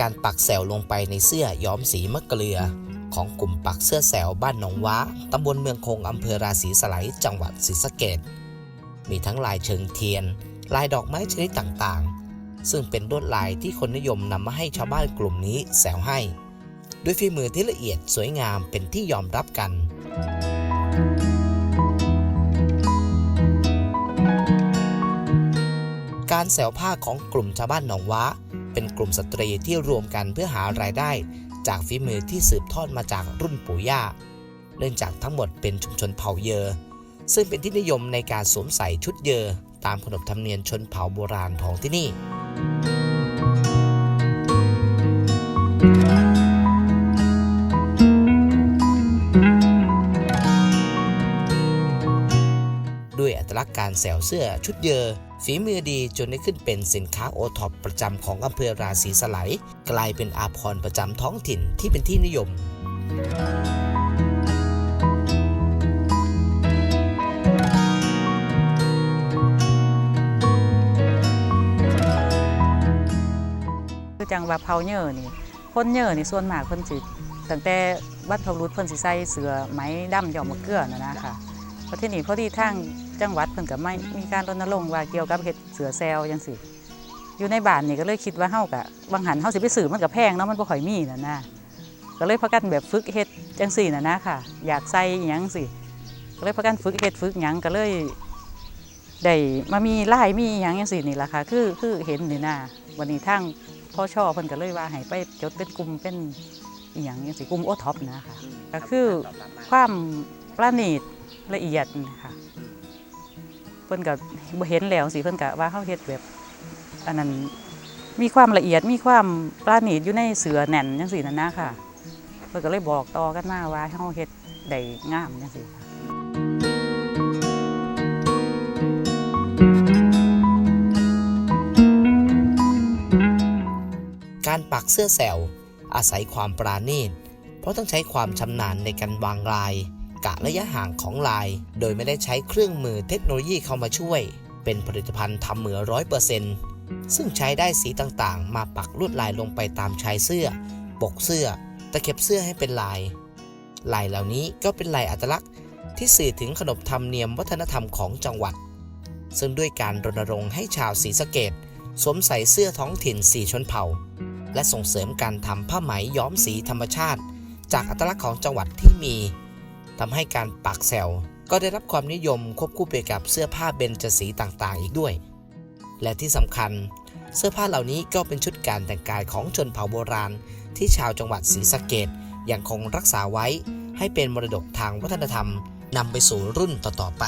การปักแซวลงไปในเสื้อย้อมสีมะเกลือ ของกลุ่มปักเสื้อแซวบ้านหนองว้าตำบลเมืองคงอำเภอราศีสไลยจังหวัดศรีสะเกดมีทั้งลายเชิงเทียน ลายดอกไม้ชนิดต่างๆ ซึ่งเป็นลวดลายที่คนนิยมนำมาให้ชาวบ้านกลุ่มนี้แซวให้ ด้วยฝีมือที่ละเอียดสวยงามเป็นที่ยอมรับกันการแสวผ้าของกลุ่มชาวบ้านหนองว้า เป็นกลุ่มสตรีที่รวมกันเพื่อหารายได้ จากฝีมือที่สืบทอดมาจากรุ่นปู่ย่า เนื่องจากทั้งหมดเป็นชุมชนเผ่าเยอ ซึ่งเป็นที่นิยมในการสวมใส่ชุดเยอ ตามขนบธรรมเนียมชนเผ่าโบราณของที่นี่ ลักษณ์การแสวเสื้อชุดเยอฝีมือดีจนได้ขึ้นเป็นสินค้าโอท็อปประจำของอำเภอราศีสไลยกลายเป็นอาภรประจำท้องถิ่นที่เป็นที่นิยม คือจังว่าเผาเหยื่อนี่คนเหยื่อนี่ส่วนมากเพิ่นสิตั้งแต่บรรพบุรุษเพิ่นสิใส่เสือไหมดำยอมมะเกลือนะนะค่ะเพราะที่นี่พอดีทาง จังหวัดเพิ่นก็ไม่มีการรณรงค์ว่าเกี่ยวกับเฮ็ดเสือแซวจังซี่อยู่ในบ้านนี่ก็เลยคิดว่าเฮากะบางหันเฮาสิไปซื้อมันก็แพงเนาะมันบ่ค่อยมีนั่นนะก็เลยพากันแบบฝึกเฮ็ดจังซี่น่ะนะค่ะ อยากใส่หยังสิก็เลยพากันฝึกเฮ็ดฝึกหยังก็เลยได้มามีลายมีหยังจังซี่นี่ล่ะค่ะ คือคือเห็นนี่นะวันนี้ทางพ่อชอเพิ่นก็เลยว่าให้ไปจดเป็นกลุ่มเป็นอหย่างจังซี่กลุ่มโอท็อปนะคะก็คือความประณีตละเอียดนะคะ พิ่นก็บ่เห็นแล้วสิเพิ่นก็ว่าเฮาเฮ็ดแบบอันนั้นมีความละเอียดมีความประณีตอยู่ในเสือแน่นจังซี่นั่นนะค่ะ เพิ่นก็เลยบอกต่อกันมาว่าเฮาเฮ็ดได้งามจังซี่ค่ะการปักเสื้อแซวอาศัยความปราณีตเพราะต้องใช้ความชำนาญในการวางลาย กะระยะห่างของลาย โดยไม่ได้ใช้เครื่องมือเทคโนโลยีเข้ามาช่วย เป็นผลิตภัณฑ์ทำเหมือร้อยเปอร์เซ็นต์ซึ่งใช้ได้สีต่างๆ มาปักลวดลายลงไปตามชายเสื้อ ปกเสื้อ ตะเข็บเสื้อให้เป็นลาย ลายเหล่านี้ก็เป็นลายอัตลักษณ์ ที่สื่อถึงขนบธรรมเนียมวัฒนธรรมของจังหวัด ซึ่งด้วยการรณรงค์ให้ชาวศรีสะเกดสวมใส่เสื้อท้องถิ่นสีชนเผ่า และส่งเสริมการทำผ้าไหมย้อมสีธรรมชาติ จากอัตลักษณ์ของจังหวัดที่มี ทำให้การปักแซวก็ได้รับความนิยมควบคู่ไปกับเสื้อผ้าเบญจสีต่างๆ อีกด้วย และที่สำคัญ เสื้อผ้าเหล่านี้ก็เป็นชุดการแต่งกายของชนเผ่าโบราณ ที่ชาวจังหวัดศรีสะเกดยังคงรักษาไว้ให้เป็นมรดกทางวัฒนธรรมนำไปสู่รุ่นต่อๆไป